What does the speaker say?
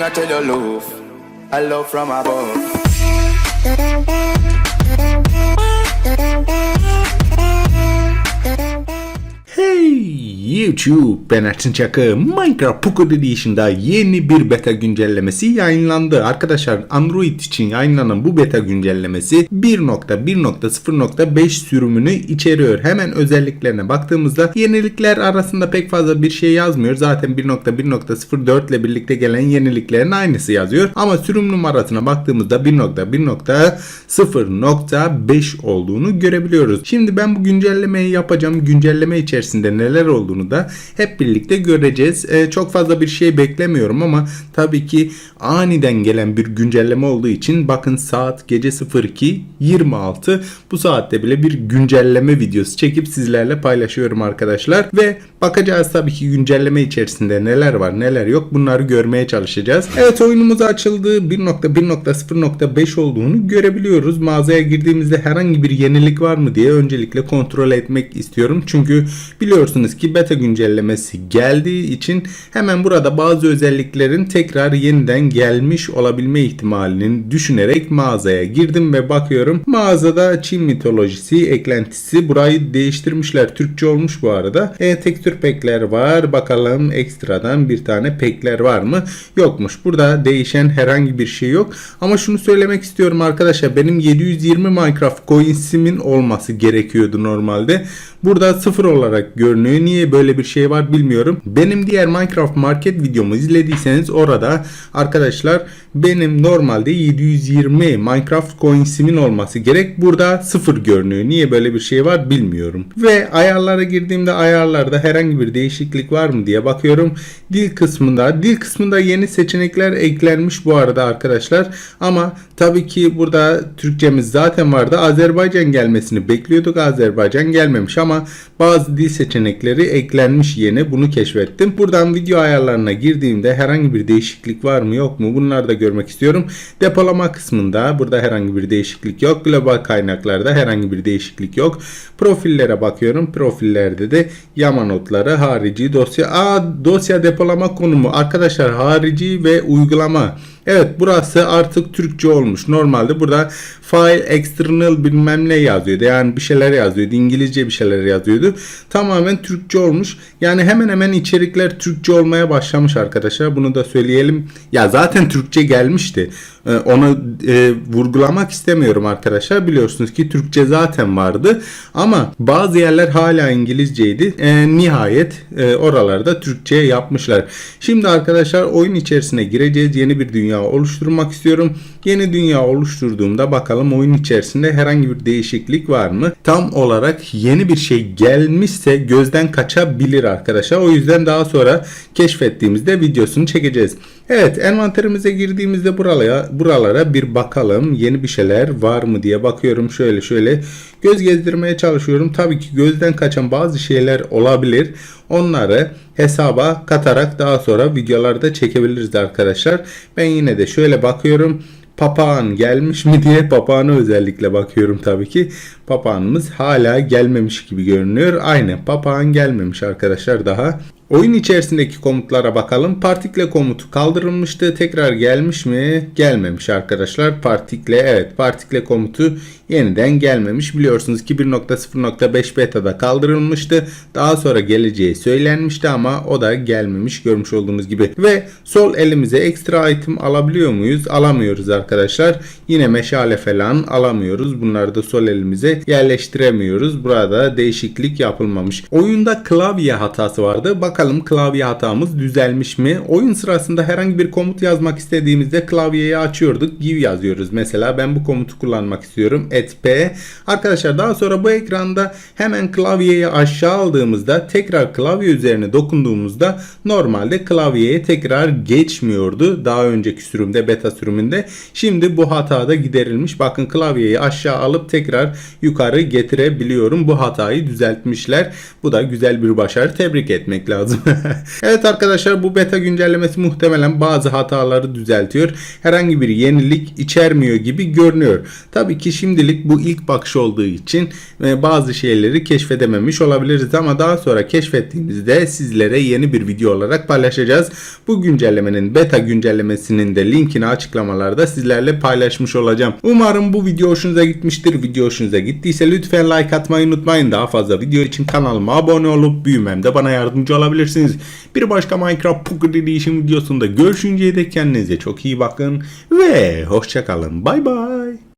I tell you love, a love from above. YouTube ben Erçin Çakı Minecraft Pocket Edition'da yeni bir beta güncellemesi yayınlandı. Arkadaşlar Android için yayınlanan bu beta güncellemesi 1.1.0.5 sürümünü içeriyor. Hemen özelliklerine baktığımızda yenilikler arasında pek fazla bir şey yazmıyor. Zaten 1.1.04 ile birlikte gelen yeniliklerin aynısı yazıyor. Ama sürüm numarasına baktığımızda 1.1.0.5 olduğunu görebiliyoruz. Şimdi ben bu güncellemeyi yapacağım. Güncelleme içerisinde neler olduğunu da hep birlikte göreceğiz. Ee, çok fazla bir şey beklemiyorum ama tabii ki aniden gelen bir güncelleme olduğu için bakın saat gece 02.26 bu saatte bile bir güncelleme videosu çekip sizlerle paylaşıyorum arkadaşlar ve bakacağız tabii ki güncelleme içerisinde neler var neler yok bunları görmeye çalışacağız. Evet oyunumuz açıldı 1.1.0.5 olduğunu görebiliyoruz. Mağazaya girdiğimizde herhangi bir yenilik var mı diye öncelikle kontrol etmek istiyorum. Çünkü biliyorsunuz ki beta güncellemesi geldiği için hemen burada bazı özelliklerin tekrar yeniden gelmiş olabilme ihtimalini düşünerek mağazaya girdim ve bakıyorum. Mağazada Çin mitolojisi eklentisi burayı değiştirmişler. Türkçe olmuş bu arada. E, tekstür pekler var. Bakalım ekstradan bir tane pekler var mı? Yokmuş. Burada değişen herhangi bir şey yok. Ama şunu söylemek istiyorum arkadaşlar. Benim 720 Minecraft coins'imin olması gerekiyordu normalde. Burada sıfır olarak görünüyor. Niye böyle bir şey var bilmiyorum. Benim diğer Minecraft Market videomu izlediyseniz orada arkadaşlar benim normalde 720 Minecraft coins'imin olması gerek. Burada sıfır görünüyor. Niye böyle bir şey var bilmiyorum. Ve ayarlara girdiğimde ayarlarda herhangi bir değişiklik var mı diye bakıyorum. Dil kısmında dil kısmında yeni seçenekler eklenmiş bu arada arkadaşlar. Ama tabii ki burada Türkçemiz zaten vardı. Azerbaycan gelmesini bekliyorduk. Azerbaycan gelmemiş ama bazı dil seçenekleri eklenmiş yeni. Bunu keşfettim. Buradan video ayarlarına girdiğimde herhangi bir değişiklik var mı yok mu bunları da görmek istiyorum. Depolama kısmında burada herhangi bir değişiklik yok. Global kaynaklarda herhangi bir değişiklik yok. Profillere bakıyorum. Profillerde de yama notları harici dosya. Aa dosya depolama konumu. Arkadaşlar harici ve uygulama. Evet burası artık Türkçe olmuş. Normalde burada file external bilmem ne yazıyordu. Yani bir şeyler yazıyordu. İngilizce bir şeyler yazıyordu. Tamamen Türkçe olmuş. Yani hemen hemen içerikler Türkçe olmaya başlamış arkadaşlar. Bunu da söyleyelim. Ya zaten Türkçe gelmişti. Ee, onu e, vurgulamak istemiyorum arkadaşlar. Biliyorsunuz ki Türkçe zaten vardı. Ama bazı yerler hala İngilizceydi. E, nihayet e, oralarda Türkçe yapmışlar. Şimdi arkadaşlar oyun içerisine gireceğiz. Yeni bir dünya oluşturmak istiyorum. Yeni dünya oluşturduğumda bakalım oyun içerisinde herhangi bir değişiklik var mı? Tam olarak yeni bir şey gelmişse gözden kaçabilir arkadaşlar. O yüzden daha sonra keşfettiğimizde videosunu çekeceğiz. Evet envanterimize girdiğimizde buralara, buralara bir bakalım. Yeni bir şeyler var mı diye bakıyorum. Şöyle şöyle göz gezdirmeye çalışıyorum. Tabii ki gözden kaçan bazı şeyler olabilir. Onları hesaba katarak daha sonra videolarda çekebiliriz arkadaşlar. Ben yine de şöyle bakıyorum papağan gelmiş mi diye papağana özellikle bakıyorum tabii ki. Papağanımız hala gelmemiş gibi görünüyor. Aynen papağan gelmemiş arkadaşlar daha. Oyun içerisindeki komutlara bakalım. Partikle komutu kaldırılmıştı. Tekrar gelmiş mi? Gelmemiş arkadaşlar. Partikle evet partikle komutu yeniden gelmemiş. Biliyorsunuz ki 1.0.5 beta'da kaldırılmıştı. Daha sonra geleceği söylenmişti ama o da gelmemiş görmüş olduğunuz gibi. Ve sol elimize ekstra item alabiliyor muyuz? Alamıyoruz arkadaşlar. Yine meşale falan alamıyoruz. Bunları da sol elimize yerleştiremiyoruz. Burada değişiklik yapılmamış. Oyunda klavye hatası vardı. Bakalım klavye hatamız düzelmiş mi? Oyun sırasında herhangi bir komut yazmak istediğimizde klavyeyi açıyorduk. Give yazıyoruz. Mesela ben bu komutu kullanmak istiyorum. Et p. Arkadaşlar daha sonra bu ekranda hemen klavyeyi aşağı aldığımızda tekrar klavye üzerine dokunduğumuzda normalde klavyeye tekrar geçmiyordu. Daha önceki sürümde beta sürümünde. Şimdi bu hata da giderilmiş. Bakın klavyeyi aşağı alıp tekrar yukarı getirebiliyorum. Bu hatayı düzeltmişler. Bu da güzel bir başarı. Tebrik etmek lazım. evet arkadaşlar bu beta güncellemesi muhtemelen bazı hataları düzeltiyor. Herhangi bir yenilik içermiyor gibi görünüyor. Tabii ki şimdi Şimdilik bu ilk bakış olduğu için e, bazı şeyleri keşfedememiş olabiliriz ama daha sonra keşfettiğimizde sizlere yeni bir video olarak paylaşacağız. Bu güncellemenin beta güncellemesinin de linkini açıklamalarda sizlerle paylaşmış olacağım. Umarım bu video hoşunuza gitmiştir. Video hoşunuza gittiyse lütfen like atmayı unutmayın. Daha fazla video için kanalıma abone olup büyümemde bana yardımcı olabilirsiniz. Bir başka Minecraft Pocket Edition videosunda görüşünceye dek kendinize çok iyi bakın ve hoşçakalın. Bay bay.